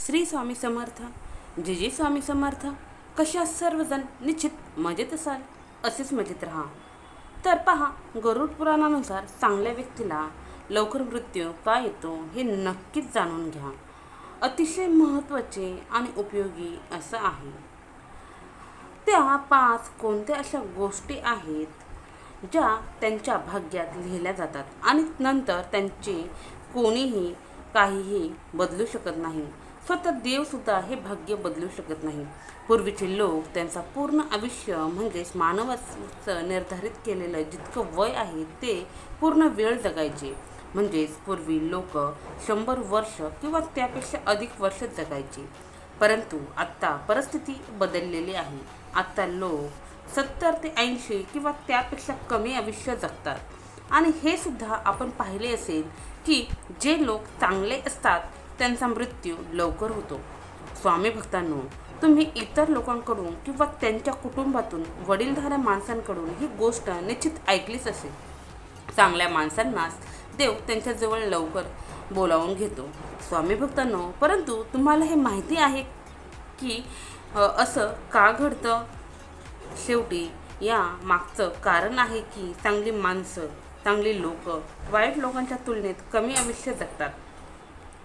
श्री स्वामी समर्थ. जे जे स्वामी समर्थ. कशा सर्वजण निश्चित मजेत असाल? असेच मजेत राहा. तर पहा गरुड पुराणानुसार चांगल्या व्यक्तीला लवकर मृत्यू का येतो हे नक्कीच जाणून घ्या. अतिशय महत्त्वाचे आणि उपयोगी असं आहे. त्या पाच कोणत्या अशा गोष्टी आहेत ज्या त्यांच्या भाग्यात लिहिल्या जातात आणि नंतर त्यांचे कोणीही काहीही बदलू शकत नाही? स्वतः देवसुद्धा हे भाग्य बदलू शकत नाही. पूर्वीचे लोक त्यांचा पूर्ण आयुष्य म्हणजेच मानवाचं निर्धारित केलेलं जितकं वय आहे ते पूर्ण वेळ जगायचे. म्हणजेच पूर्वी लोक शंभर वर्ष किंवा त्यापेक्षा अधिक वर्ष जगायचे. परंतु आत्ता परिस्थिती बदललेली आहे. आत्ता लोक सत्तर ते ऐंशी किंवा त्यापेक्षा कमी आयुष्य जगतात. आणि हे सुद्धा आपण पाहिले असेल की जे लोक चांगले असतात त्यांचा मृत्यू लवकर होतो. स्वामी भक्तांनो तुम्ही इतर लोकांकडून किंवा त्यांच्या कुटुंबातून वडीलधाऱ्या माणसांकडून ही गोष्ट निश्चित ऐकलीच असेल. चांगल्या माणसांनाच देव त्यांच्याजवळ लवकर बोलावून घेतो. स्वामी भक्तांनो परंतु तुम्हाला हे माहिती आहे की असं का घडतं? शेवटी या मागचं कारण आहे की चांगली माणसं चांगली लोक वाईट लोकांच्या तुलनेत कमी आयुष्य जगतात.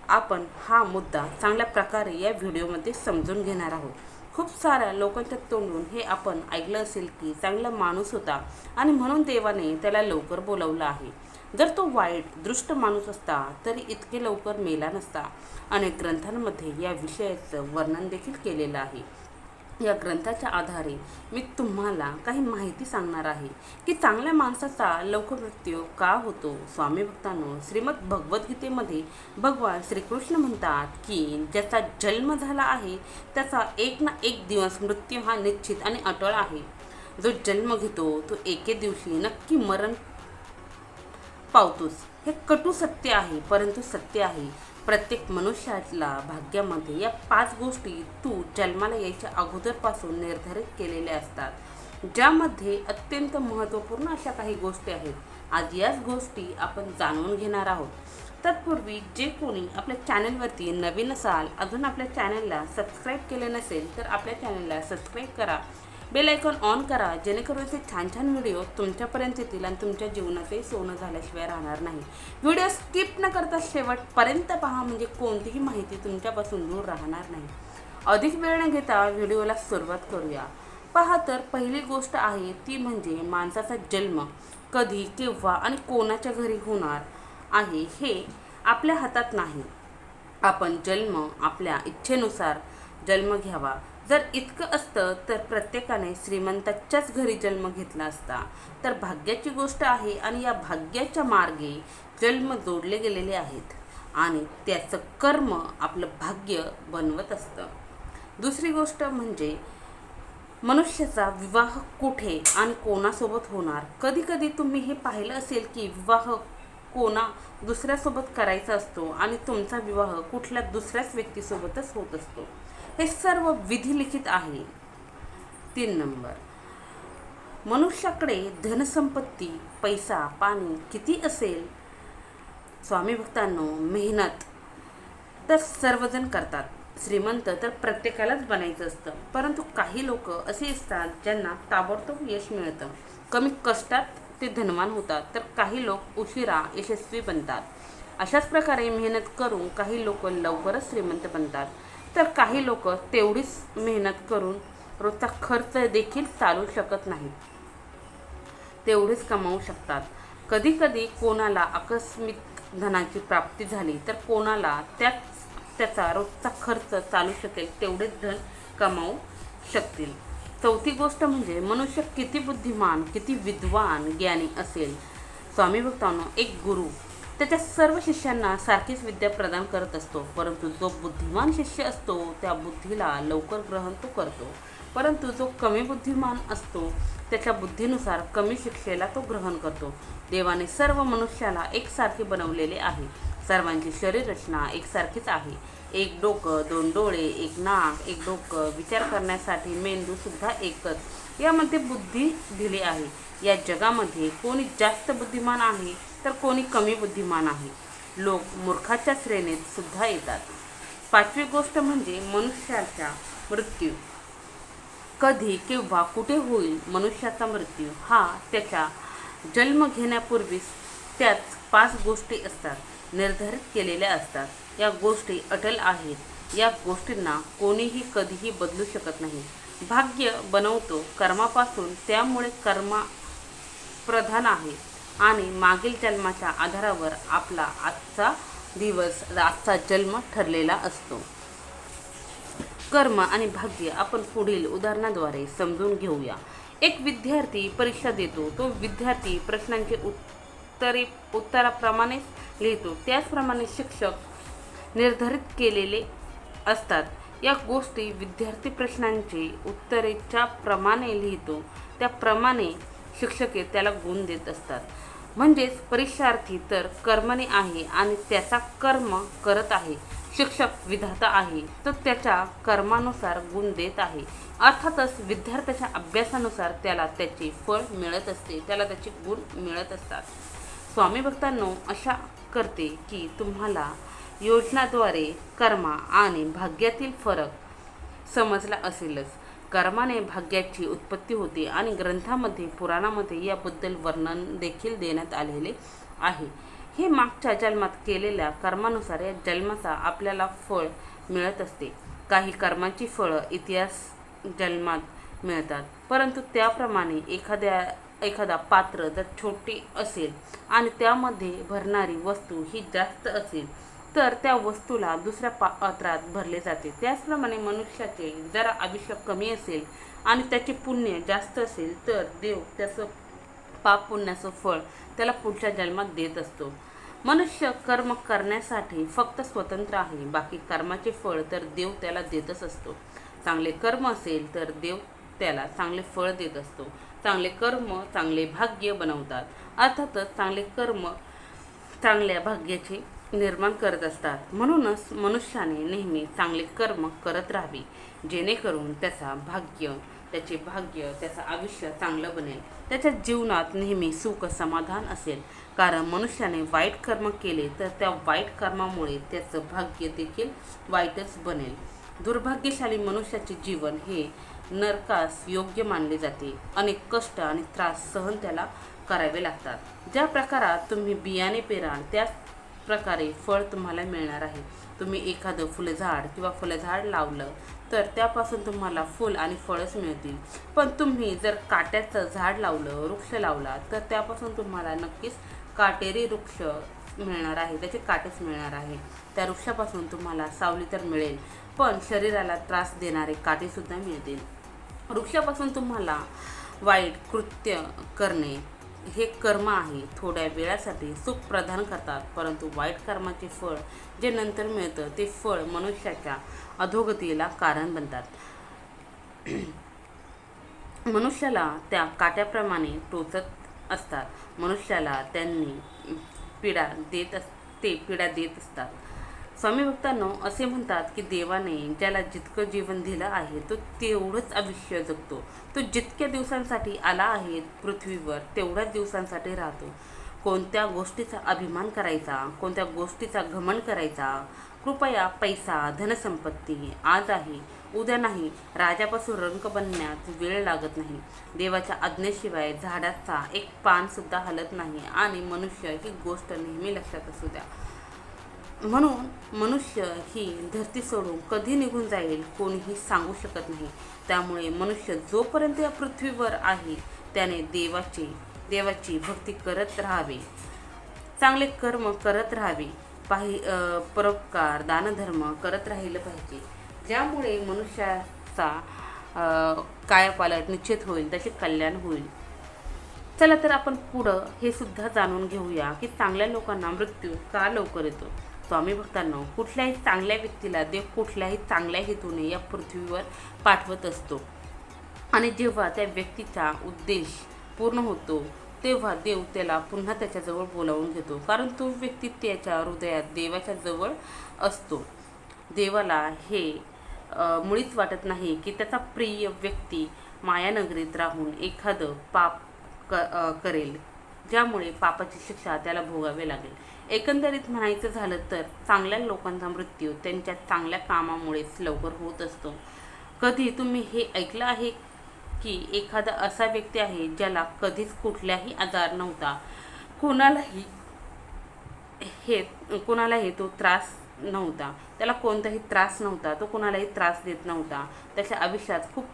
आपण हा मुद्दा चांगल्या प्रकारे या व्हिडिओमध्ये समजून घेणार आहोत. खूप साऱ्या लोकांच्या तोंडून हे आपण ऐकलं असेल की चांगला माणूस होता आणि म्हणून देवाने त्याला लवकर बोलवलं आहे. जर तो वाईट दृष्ट माणूस असता तरी इतके लवकर मेला नसता. अनेक ग्रंथांमध्ये या विषयाचं वर्णन देखील केलेलं आहे. या ग्रंथाच्या आधारे मी तुम्हाला काही माहिती सांगणार आहे की चांगल्या माणसाचा लवकर मृत्यू का होतो? स्वामी भक्तांनो श्रीमद भगवद्गीतेमध्ये भगवान श्रीकृष्ण म्हणतात की ज्याचा जन्म झाला आहे त्याचा एक ना एक दिवस मृत्यू हा निश्चित आणि अटळ आहे. जो जन्म घेतो तो एके दिवशी नक्की मरण पावतोच. हे कटू सत्य आहे परंतु सत्य आहे. प्रत्येक मनुष्याला भाग्यामध्ये या पाच गोष्टी तू जन्माला यायच्या अगोदरपासून निर्धारित केलेल्या असतात. ज्यामध्ये अत्यंत महत्त्वपूर्ण अशा काही गोष्टी आहेत. आज याच गोष्टी आपण जाणून घेणार आहोत. तत्पूर्वी जे कोणी आपल्या चॅनलवरती नवीन असाल अजून आपल्या चॅनलला सबस्क्राईब केले नसेल तर आपल्या चॅनलला सबस्क्राईब करा. बेल आयकॉन ऑन करा जेणेकरून ते छान छान व्हिडिओ तुमच्यापर्यंत येतील आणि तुमच्या जीवनाचे सोनं झाल्याशिवाय राहणार नाही. व्हिडिओ स्किप न करता शेवटपर्यंत पहा म्हणजे कोणतीही माहिती तुमच्यापासून दूर राहणार नाही. अधिक वेळ न घेता व्हिडिओला सुरुवात करूया. पहा तर पहिली गोष्ट आहे ती म्हणजे माणसाचा जन्म कधी केव्हा आणि कोणाच्या घरी होणार आहे हे आपल्या हातात नाही. आपण जन्म आपल्या इच्छेनुसार जन्म घ्यावा. जर इतकं असतं तर प्रत्येकाने श्रीमंताच्याच घरी जन्म घेतला असता. तर भाग्याची गोष्ट आहे आणि या भाग्याच्या मार्गे जन्म जोडले गेलेले आहेत. आणि त्याचं कर्म आपलं भाग्य बनवत असतं. दुसरी गोष्ट म्हणजे मनुष्याचा विवाह कुठे आणि कोणासोबत होणार? कधीकधी तुम्ही हे पाहिलं असेल की विवाह कोणा दुसऱ्यासोबत करायचा असतो आणि तुमचा विवाह कुठल्या दुसऱ्याच व्यक्तीसोबतच होत असतो. हे सर्व विधिलिखित आहे. तीन नंबर. मनुष्याकडे धनसंपत्ती पैसा पाणी किती असेल? स्वामी भक्तांनो मेहनत तर सर्वजण करतात. श्रीमंत तर प्रत्येकालाच बनायचं असतं. परंतु काही लोक असे असतात ज्यांना ताबडतोब यश मिळतं. कमी कष्टात ते धनवान होतात तर काही लोक उशिरा यशस्वी बनतात. अशाच प्रकारे मेहनत करून काही लोक लवकरच श्रीमंत बनतात. तर काही लोक तेवढीच मेहनत करून रोजचा खर्च देखील चालू शकत नाहीत. तेवढेच कमावू शकतात. कधी कधी कोणाला आकस्मिक धनाची प्राप्ती झाली तर कोणाला त्याच त्याचा रोजचा खर्च चालू शकेल तेवढेच धन कमावू शकतील. चौथी गोष्ट म्हणजे मनुष्य किती बुद्धिमान किती विद्वान ज्ञानी असेल. स्वामी भक्तांनो एक गुरु त्याच्या सर्व शिष्यांना सारखीच विद्या प्रदान करत असतो. परंतु जो बुद्धिमान शिष्य असतो त्या बुद्धीला लवकर ग्रहण तो करतो. परंतु जो कमी बुद्धिमान असतो त्याच्या बुद्धीनुसार कमी शिक्षेला तो ग्रहण करतो. देवाने सर्व मनुष्याला एकसारखे बनवलेले आहे. सर्वांची शरीर रचना एकसारखीच आहे. एक डोकं दोन डोळे एक नाक एक डोकं विचार करण्यासाठी मेंदूसुद्धा एकच. यामध्ये बुद्धी दिली आहे. या जगामध्ये कोणी जास्त बुद्धिमान आहे तर कोणी कमी बुद्धिमान आहे. लोक मूर्खाच्या श्रेणीत सुद्धा येतात. पाचवी गोष्ट म्हणजे मनुष्याचा मृत्यू. कधी किंवा कुठे होईल मनुष्याचा मृत्यू हा त्याच्या जन्म घेण्यापूर्वीच त्याच पाच गोष्टी असतात निर्धारित केलेल्या असतात. या गोष्टी अटल आहेत. या गोष्टींना कोणीही कधीही बदलू शकत नाही. भाग्य बनवतो कर्मापासून त्यामुळे कर्मा प्रधान आहे. आणि मागील जन्माच्या आधारावर आपला आजचा दिवस आजचा जन्म ठरलेला असतो. कर्म आणि भाग्य आपण पुढील उदाहरणाद्वारे समजून घेऊया. एक विद्यार्थी परीक्षा देतो. तो विद्यार्थी प्रश्नांचे उत्तरे उत्तराप्रमाणेच लिहितो. त्याचप्रमाणे शिक्षक निर्धारित केलेले असतात. या गोष्टी विद्यार्थी प्रश्नांचे उत्तरेच्या प्रमाणे लिहितो. त्याप्रमाणे शिक्षके त्याला गुण देत असतात. म्हणजेच परीक्षार्थी तर कर्मने आहे आणि त्याचा कर्म करत आहे. शिक्षक विधाता आहे तर त्याच्या कर्मानुसार गुण देत आहे. अर्थातच विद्यार्थ्याच्या अभ्यासानुसार त्याला त्याचे फळ मिळत असते त्याला त्याचे गुण मिळत असतात. स्वामी भक्तांनो अशा करते की तुम्हाला योजनाद्वारे कर्मा आणि भाग्यातील फरक समजला असेलच. कर्माने भाग्याची उत्पत्ती होते आणि ग्रंथामध्ये पुराणामध्ये याबद्दल वर्णन देखील देण्यात आलेले आहे. हे मागच्या जन्मात केलेल्या कर्मानुसार या जन्माचा आपल्याला फळ मिळत असते. काही कर्माची फळं इतिहास जन्मात मिळतात परंतु त्याप्रमाणे एखाद्या एखादा पात्र जर छोटी असेल आणि त्यामध्ये भरणारी वस्तू ही जास्त असेल तर त्या वस्तूला दुसऱ्या पात्रात भरले जाते. त्याचप्रमाणे मनुष्याचे जरा आयुष्य कमी असेल आणि त्याचे पुण्य जास्त असेल तर देव त्याचं पाप पुण्याचं फळ त्याला पुढच्या जन्मात देत असतो. मनुष्य कर्म करण्यासाठी फक्त स्वतंत्र आहे बाकी कर्माचे फळ तर देव त्याला देतच असतो. चांगले कर्म असेल तर देव त्याला चांगले फळ देत असतो. चांगले कर्म चांगले भाग्य बनवतात. अर्थातच चांगले कर्म चांगल्या भाग्याचे निर्माण करत असतात. म्हणूनच मनुष्याने नेहमी चांगले कर्म करत राहावे. जेणेकरून त्याचा भाग्य त्याचे भाग्य त्याचं आयुष्य चांगलं बनेल. त्याच्या जीवनात नेहमी सुख समाधान असेल. कारण मनुष्याने वाईट कर्म केले तर त्या वाईट कर्मामुळे त्याचं भाग्य देखील वाईटच बनेल. दुर्भाग्यशाली मनुष्याचे जीवन हे नरकास योग्य मानले जाते. अनेक कष्ट आणि त्रास सहन त्याला करावे लागतात. ज्या प्रकारात तुम्ही बियाणे पेराल त्याच प्रकारे फळ तुम्हाला मिळणार आहे. तुम्ही एखादं फुलझाड किंवा फुलझाड लावलं तर त्यापासून तुम्हाला फुल आणि फळच मिळतील. पण तुम्ही जर काट्याचं झाड लावलं वृक्ष लावला तर त्यापासून तुम्हाला नक्कीच काटेरी वृक्ष मिळणार आहे. त्याचे काटेच मिळणार आहे. त्या वृक्षापासून तुम्हाला सावली तर मिळेल पण शरीराला त्रास देणारे काटेसुद्धा मिळतील. वृक्षापासून तुम्हाला वाईट कृत्य करणे हे कर्म आहे. थोड्या वेळासाठी सुख प्रदान करतात परंतु वाईट कर्माचे फळ जे नंतर मिळतं ते फळ मनुष्याच्या अधोगतीला कारण बनतात. मनुष्याला त्या काट्याप्रमाणे टोचत असतात. मनुष्याला त्यांनी पीडा देत अस ते पीडा देत असतात. स्वामी भक्तांनो असे म्हणतात की देवाने ज्याला जितकं जीवन दिलं आहे तो तेवढंच आयुष्य जगतो. तो जितक्या दिवसांसाठी आला आहे पृथ्वीवर तेवढ्याच दिवसांसाठी राहतो. कोणत्या गोष्टीचा अभिमान करायचा कोणत्या गोष्टीचा घमंड करायचा कृपया पैसा धनसंपत्ती आज आहे उद्या नाही राजापासून रंक बनण्यात वेळ लागत नाही. देवाच्या आज्ञेशिवाय झाडाचा एक पानसुद्धा हलत नाही आणि मनुष्य ही गोष्ट नेहमी लक्षात असू द्या. म्हणून मनुष्य ही धरती सोडून कधी निघून जाईल कोणीही सांगू शकत नाही. त्यामुळे मनुष्य जोपर्यंत या पृथ्वीवर आहे त्याने देवाची देवाची भक्ती करत राहावे. चांगले कर्म करत राहावे. पाहि परोपकार दानधर्म करत राहिलं पाहिजे. ज्यामुळे मनुष्याचा कायापालट निश्चित होईल त्याचे कल्याण होईल. चला तर आपण पुढं हे सुद्धा जाणून घेऊया की चांगल्या लोकांना मृत्यू का लवकर येतो. स्वामी भक्तांनो कुठल्याही चांगल्या व्यक्तीला देव कुठल्याही चांगल्या हेतूने या पृथ्वीवर पाठवत असतो. आणि जेव्हा त्या व्यक्तीचा उद्देश पूर्ण होतो तेव्हा देव त्याला पुन्हा त्याच्याजवळ बोलावून घेतो. कारण तो व्यक्ती त्याच्या हृदयात देवाच्या जवळ असतो. देवाला हे मुळीच वाटत नाही की त्याचा प्रिय व्यक्ती मायानगरीत राहून एखादं पाप क करेल. ज्यामुळे पापाची शिक्षा त्याला भोगावी लागेल. एकंदरीत म्हणायचं झालं तर चांगल्या लोकांचा मृत्यू त्यांच्या चांगल्या कामामुळेच लवकर होत असतो. कधी तुम्ही हे ऐकलं आहे की एखादा असा व्यक्ती आहे ज्याला कधीच कुठलाही आजार नव्हता? कोणालाही हे कोणालाही तो त्रास नव्हता. त्याला कोणताही त्रास नव्हता तो कोणालाही त्रास देत नव्हता. त्याच्या आयुष्यात खूप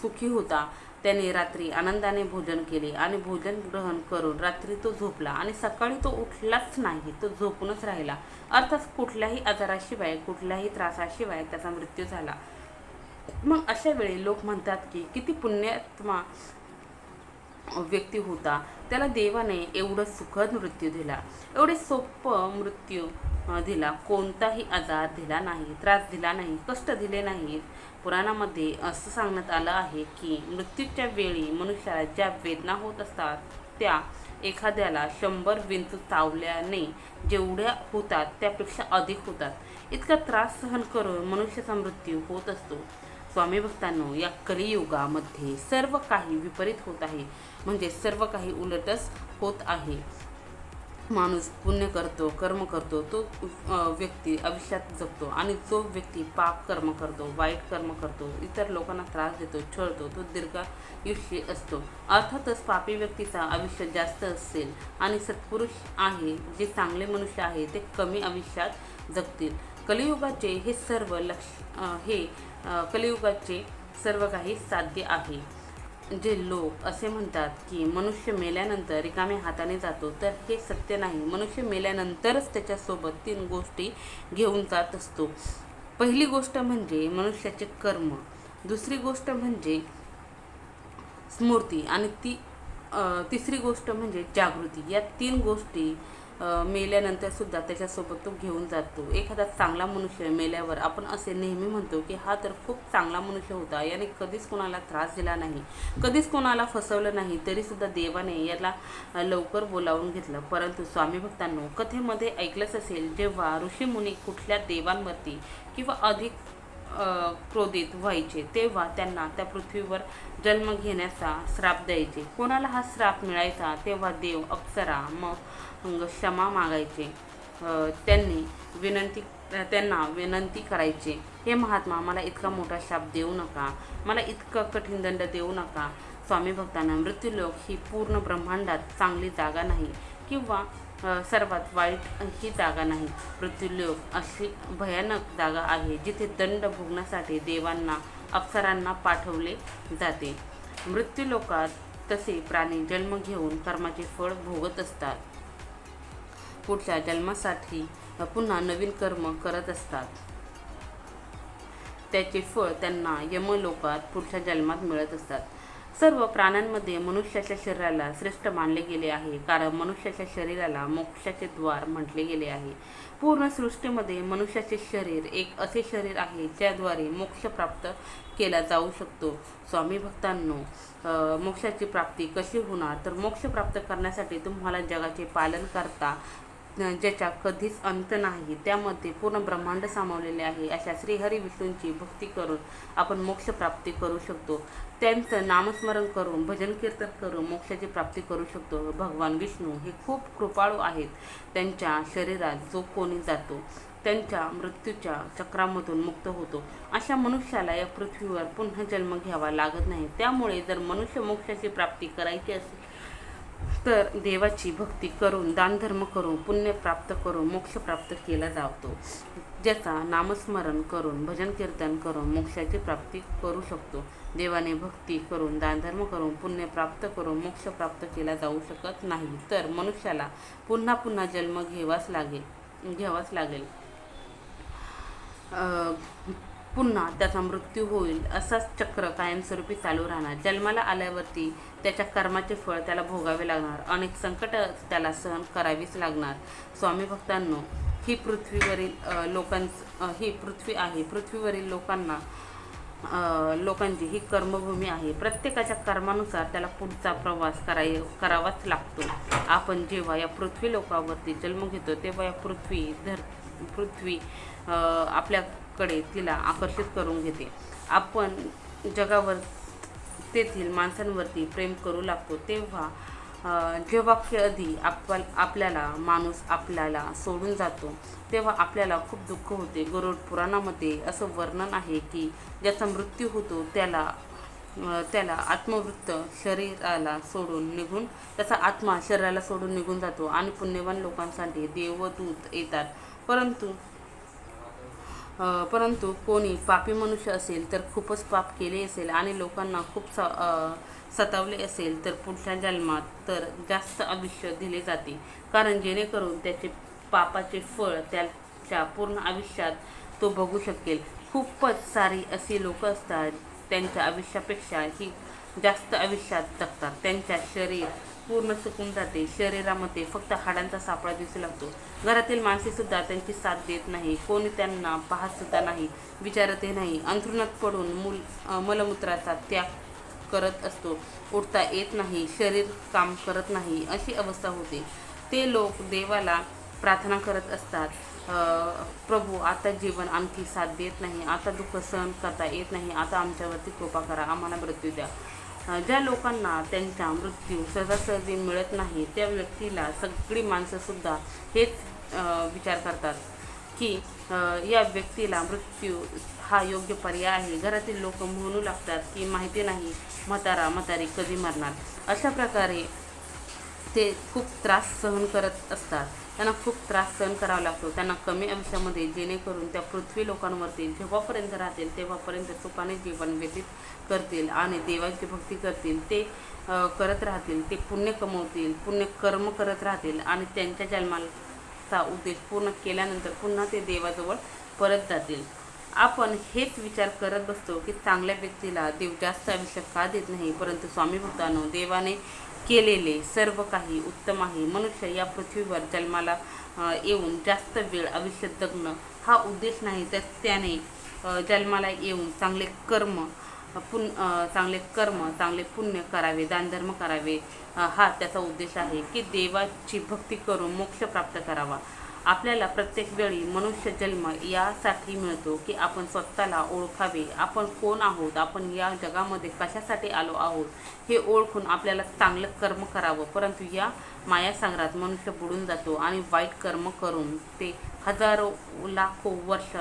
सुखी होता. त्याने रात्री आनंदाने भोजन केले आणि भोजन ग्रहण करून रात्री तो झोपला आणि सकाळी तो उठलाच नाही तो झोपूनच राहिला. अर्थात कुठल्याही आजाराशिवाय कुठल्याही त्रासाशिवाय त्याचा मृत्यू झाला. मग अशा वेळी लोक म्हणतात की किती पुण्यात्मा व्यक्ती होता. त्याला देवाने एवढं सुखद मृत्यू दिला. एवढे सोपं मृत्यू दिला. कोणताही आजार दिला नाही त्रास दिला नाही कष्ट दिले नाहीत पुराणामध्ये असं सांगण्यात आलं आहे की मृत्यूच्या वेळी मनुष्याला ज्या वेदना होत असतात त्या एखाद्याला शंभर विंचू चावल्याने जेवढ्या होतात त्यापेक्षा अधिक होतात. इतका त्रास सहन करून मनुष्याचा मृत्यू होत असतो. स्वामी भक्तांनो या कलियुगामध्ये सर्व काही विपरीत होत आहे. म्हणजे सर्व काही उलटच होत आहे. माणूस पुण्य करतो कर्म करतो तो व्यक्ती आयुष्यात जगतो आणि जो व्यक्ती पाप कर्म करतो वाईट कर्म करतो इतर लोकांना त्रास देतो छळतो तो दीर्घ आयुष्य असतो. अर्थातच पापी व्यक्तीचा आयुष्य जास्त असेल आणि सत्पुरुष आहे जे चांगले मनुष्य आहे ते कमी आयुष्यात जगतील. कलियुगाचे हे सर्व लक्ष हे कलियुगाचे सर्व काही साध्य आहे. जे लोक असे म्हणतात की मनुष्य मेल्यानंतर रिकाम्या हाताने जातो तर हे सत्य नाही. मनुष्य मेल्यानंतरच त्याच्यासोबत तीन गोष्टी घेऊन जात असतो. पहिली गोष्ट म्हणजे मनुष्याचे कर्म. दुसरी गोष्ट म्हणजे स्मृती. आणि ती तिसरी गोष्ट म्हणजे जागृती. या तीन गोष्टी मेल्यानंतरसुद्धा मेल्यानंतर सुद्धा त्याच्यासोबत तो घेऊन जातो. एखादा चांगला मनुष्य मेल्यावर आपण असे नेहमी म्हणतो की हा तर खूप चांगला मनुष्य होता याने कधीच कोणाला त्रास दिला नाही. कधीच कोणाला फसवलं नाही तरीसुद्धा देवाने याला लवकर बोलावून घेतलं. परंतु स्वामी भक्तांनो कथेमध्ये ऐकलंच असेल जेव्हा ऋषीमुनी कुठल्या देवांवरती किंवा अधिक क्रोधित व्हायचे तेव्हा त्यांना त्या पृथ्वीवर जन्म घेण्याचा श्राप द्यायचे. कोणाला हा श्राप मिळायचा तेव्हा देव अप्सरा मग क्षमा मागायचे. त्यांनी विनंती त्यांना विनंती करायचे हे महात्मा मला इतका मोठा शाप देऊ नका मला इतकं कठीण दंड देऊ नका. स्वामी भक्तांना मृत्यूलोक ही पूर्ण ब्रह्मांडात चांगली जागा नाही. किंवा सर्वात वाईट ही जागा नाही. मृत्यूलोक अशी भयानक जागा आहे जिथे दंड भोगण्यासाठी देवांना अप्सरांना पाठवले जाते. मृत्यूलोकात तसे प्राणी जन्म घेऊन कर्माचे फळ भोगत असतात. पुढच्या जन्मासाठी पुन्हा नवीन कर्म करत असतात. त्याचे फळ त्यांना यमलोकात पुढच्या जन्मात मिळत असतात. सर्व प्राण्यांमध्ये मनुष्याच्या शरीराला श्रेष्ठ मानले गेले आहे कारण मनुष्याच्या शरीराला मोक्षाचे द्वार म्हटले गेले आहे. पूर्ण सृष्टीमध्ये मनुष्याचे शरीर एक असे शरीर आहे ज्याद्वारे मोक्ष प्राप्त केला जाऊ शकतो. स्वामी भक्तांनो मोक्षाची प्राप्ती कशी होणार? तर मोक्ष प्राप्त करण्यासाठी तुम्हाला जगाचे पालन करता ज्याच्या कधीच अंत नाही. त्यामध्ये पूर्ण ब्रह्मांड सामावलेले आहे. अशा श्रीहरी विष्णूंची भक्ती करून आपण मोक्ष प्राप्ती करू शकतो. त्यांचं नामस्मरण करून भजन कीर्तन करून मोक्षाची प्राप्ती करू शकतो. भगवान विष्णू हे खूप कृपाळू आहेत. त्यांच्या शरीरात जो कोणी जातो त्यांच्या मृत्यूच्या चक्रामधून मुक्त होतो. अशा मनुष्याला या पृथ्वीवर पुन्हा जन्म घ्यावा लागत नाही. त्यामुळे जर मनुष्य मोक्षाची प्राप्ती करायची असेल तर देवाची भक्ती करून दानधर्म करून पुण्य प्राप्त करून मोक्ष प्राप्त केला जातो. ज्याचा नामस्मरण करून भजन कीर्तन करून मोक्षाची प्राप्ती करू शकतो. देवाने भक्ती करून दानधर्म करून पुण्य प्राप्त करून मोक्ष प्राप्त केला जाऊ शकत नाही. तर मनुष्याला पुन्हा पुन्हा जन्म घ्यावाच लागेल घ्यावाच लागेल. पुन्हा त्याचा मृत्यू होईल असाच चक्र कायमस्वरूपी चालू राहणार. जन्माला आल्यावरती त्याच्या कर्माचे फळ त्याला भोगावे लागणार. अनेक संकट त्याला सहन करावीच लागणार. स्वामी भक्तांनो ही पृथ्वीवरील लोकांच ही पृथ्वी आहे. पृथ्वीवरील लोकांना लोकांची ही कर्मभूमी आहे. प्रत्येकाच्या कर्मानुसार त्याला पुढचा प्रवास कराय करावाच लागतो. आपण जेव्हा या पृथ्वी लोकावरती जन्म घेतो तेव्हा या पृथ्वी धर पृथ्वी आपल्याकडे तिला आकर्षित करून घेते. आपण जगावर तेथील माणसांवरती प्रेम करू लागतो तेव्हा जेव्हा कधी आप आपल्याला माणूस आपल्याला सोडून जातो तेव्हा आपल्याला खूप दुःख होते. गरुड पुराणामध्ये असं वर्णन आहे की ज्याचा मृत्यू होतो त्याला त्याला आत्मवृत्त शरीराला सोडून निघून त्याचा आत्मा शरीराला सोडून निघून जातो आणि पुण्यवान लोकांसाठी देवदूत येतात. परंतु परंतु कोणी पापी मनुष्य असेल तर खूपच पाप केले असेल आणि लोकांना खूप स सतावले असेल तर पुढच्या जन्मात तर जास्त आयुष्य दिले जाते. कारण जेणेकरून त्याचे पापाचे फळ त्याच्या पूर्ण आयुष्यात तो बघू शकेल. खूपच सारी अशी लोक असतात त्यांच्या आयुष्यापेक्षा ही जास्त आयुष्यात जगतात. त्यांच्या शरीर पूर्ण सुकून जाते. शरीरामध्ये फक्त हाडांचा सापळा दिसू लागतो. घरातील माणसेसुद्धा त्यांची साथ देत नाही. कोणी त्यांना पाहतसुद्धा नाही विचारतही नाही. अंथरुणात पडून मूल मलमूत्राचा त्याग करत असतो. उठता येत नाही शरीर काम करत नाही अशी अवस्था होते. ते लोक देवाला प्रार्थना करत असतात. प्रभू आता जीवन आणखी साथ देत नाही. आता दुःख सहन करता येत नाही. आता आमच्यावरती कृपा करा. आम्हाला मृत्यू द्या. ज्या लोकांना त्यांचा मृत्यू सहजासहजी मिळत नाही त्या व्यक्तीला सगळी माणसंसुद्धा हेच विचार करतात की या व्यक्तीला मृत्यू हा योग्य पर्याय आहे. घरातील लोक म्हणू लागतात की माहिती नाही म्हातारा म्हातारी कधी मरणार? अशा प्रकारे ते खूप त्रास सहन करत असतात. त्यांना खूप त्रास सहन करावा लागतो. त्यांना कमी आयुष्यामध्ये जेणेकरून त्या पृथ्वी लोकांवरती जेव्हापर्यंत राहतील तेव्हापर्यंत सुखाने जीवन व्यतीत करतील आणि देवाची भक्ती करतील. ते करत राहतील ते पुण्य कमवतील पुण्य कर्म करत राहतील आणि त्यांच्या जन्माचा उद्देश पूर्ण केल्यानंतर पुन्हा ते देवाजवळ परत जातील. आपण हेच विचार करत बसतो की चांगल्या व्यक्तीला देव जास्त आयुष्य का देत नाही? परंतु स्वामी भक्तांनो देवाने केलेले सर्व काही उत्तम आहे. मनुष्य या पृथ्वीवर जन्माला येऊन जास्त वेळ आयुष्य जगणं हा उद्देश नाही. तर त्याने जन्माला येऊन चांगले कर्म पुन चांगले कर्म चांगले पुण्य करावे दानधर्म करावे हा त्याचा उद्देश आहे की देवाची भक्ती करून मोक्ष प्राप्त करावा. आपल्याला प्रत्येक वेळी मनुष्य जन्म यासाठी मिळतो की आपण स्वतःला ओळखावे. आपण कोण आहोत? आपण या जगामध्ये कशासाठी आलो आहोत? हे ओळखून आपल्याला चांगलं कर्म करावं. परंतु या मायासागरात मनुष्य बुडून जातो आणि वाईट कर्म करून ते हजारो लाखो वर्ष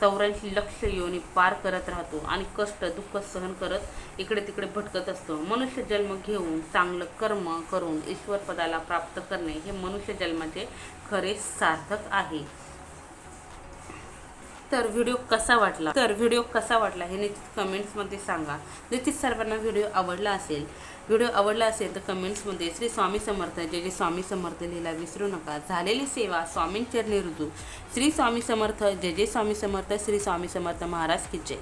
चौऱ्याऐंशी लक्ष योनी पार करत राहतो आणि कष्ट दुःख सहन करत इकडे तिकडे भटकत असतो. मनुष्य जन्म घेऊन चांगलं कर्म करून ईश्वर पदाला प्राप्त करणे हे मनुष्य जन्माचे खरे सार्थक आहे. तर व्हिडिओ कसा वाटला? तर व्हिडिओ कसा वाटला हे निश्चित कमेंट्समध्ये सांगा. निश्चित सर्वांना व्हिडिओ आवडला असेल व्हिडिओ आवडला असेल तर कमेंट्समध्ये श्री स्वामी समर्थ जे जे स्वामी समर्थ लिहिला विसरू नका. झालेली सेवा स्वामींचरणी रुजू श्री स्वामी समर्थ जे जे स्वामी समर्थ श्री स्वामी समर्थ महाराज की जय.